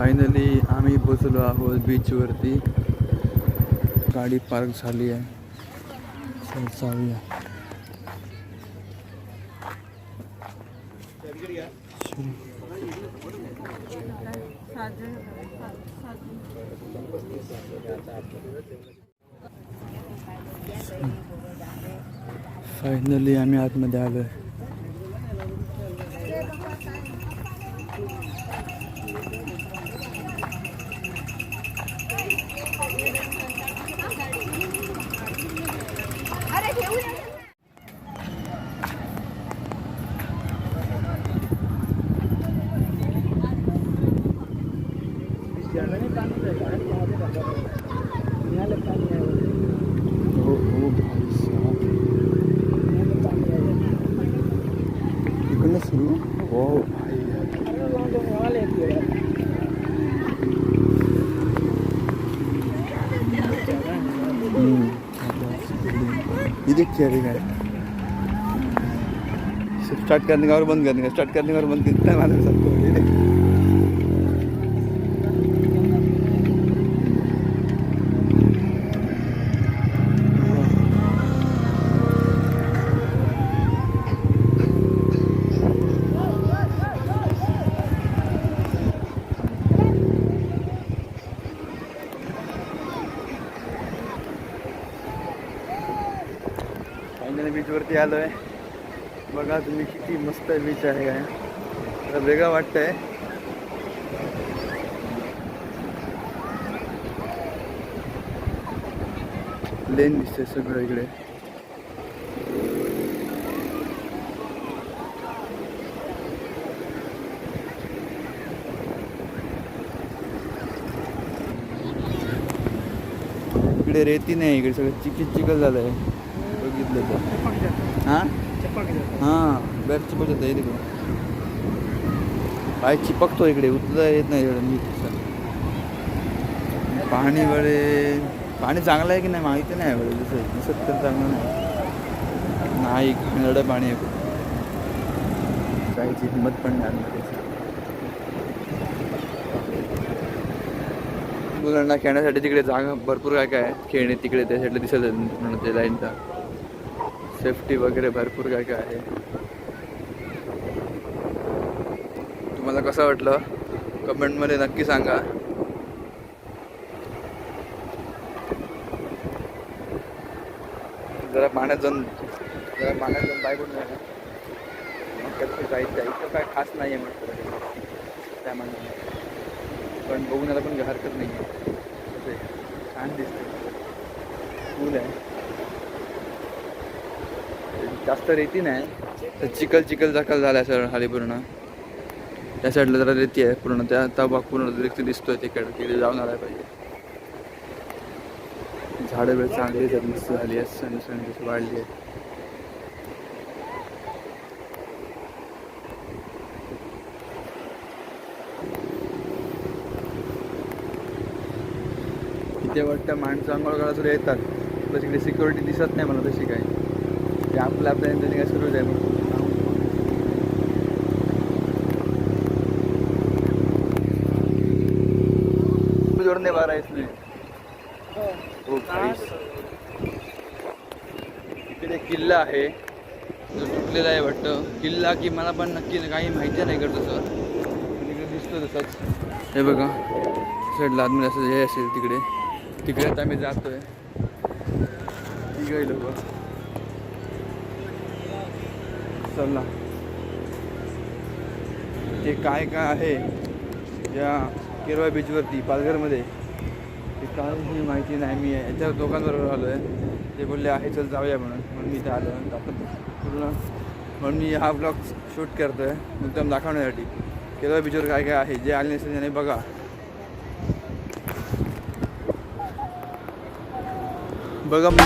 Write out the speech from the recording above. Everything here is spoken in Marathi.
फायनली आम्ही बसलो आहोत बीचवरती गाडी पार्क झाली आहे. जाऊया फायनली आम्ही आतमध्ये आलो आहे ये देखिए अभी गाड़ी स्टार्ट करने का और बंद करने का स्टार्ट करने का और बंद कितना मालूम सबको ये बीचवरती आलो आहे बघा तुम्ही किती मस्त बीच आहे काय. तर वेगळा वाटतंय. लेन दिसते सगळं इकडे. इकडे रेती नाही इकडे सगळं चिकीच चिकल आहे बघितलं तर हां? हां बॅग चिपक होतं इकडे. पाय चिपकतो इकडे उतरता येत नाही एवढं असं. पाणी वळे पाणी चांगलं आहे की नाही माहिती नाही एवढं दिसत दिसत तर चांगलं नाही. नाही पाणी आहे. काहीची हिंमत पण नाही. मुलांना खेळण्यासाठी तिकडे जागा भरपूर काय काय खेळणे तिकडे त्या साईडला दिसत ते लाईनचा. सेफ्टी वगैरे भरपूर काय काय आहे. तुम्हाला कसं वाटलं? कमेंटमध्ये नक्की सांगा. जरा पाण्यात जाऊन जरा पाण्यात जाऊन बाय कुठून जायचं जायचं इथं काय खास नाही आहे म्हटलं त्या मानाने. पण बघून यायला पण काही हरकत नाही आहे. छान दिसते फुल आहे. जास्त रेती नाही. तर चिखल दखल जाकल झाला सर खाली पूर्ण. त्या साईडला जरा रेती आहे पूर्ण. त्या आता भाग पूर्ण रेती दिसतोय तिकडे. तिकडे जाऊन आला पाहिजे. झाडं वेळ चांगली जर मस्त झाली आहे सण सण जशी वाढली आहे इथे वाटतं माणसं आंघोळ करायला सुद्धा येतात. तिकडे इकडे सिक्युरिटी दिसत नाही मला तशी काही. म्हणजे ते आपल्या आपल्या यांच्याने काय सुरूच आहे मग जोडणे बारा इसमें हो तिकडे इकडे किल्ला आहे. जो तुटलेला आहे वाटतं. किल्ला की मला पण नक्की काही माहिती नाही करत तसं. तिकडे दिसतो तसंच. हे बघा. साईडला आदमी असं हे असेल तिकडे. तिकडे आता आम्ही जातोय. तिकडे लोक. चला. ते काय काय आहे? या केरवा बीचवरती पालघरमध्ये. ते काही माहिती नाही. मी याच्या दोघांबरोबर आलो आहे ते बोलले आहे चल जाऊया म्हणून. म्हणून मी इथे आलो. आता पूर्ण. म्हणून मी हा ब्लॉग शूट करतो आहे मुद्दाम दाखवण्यासाठी. केरवा बीचवर काय काय आहे? जे आले नसेल त्याने बघा. बघा मी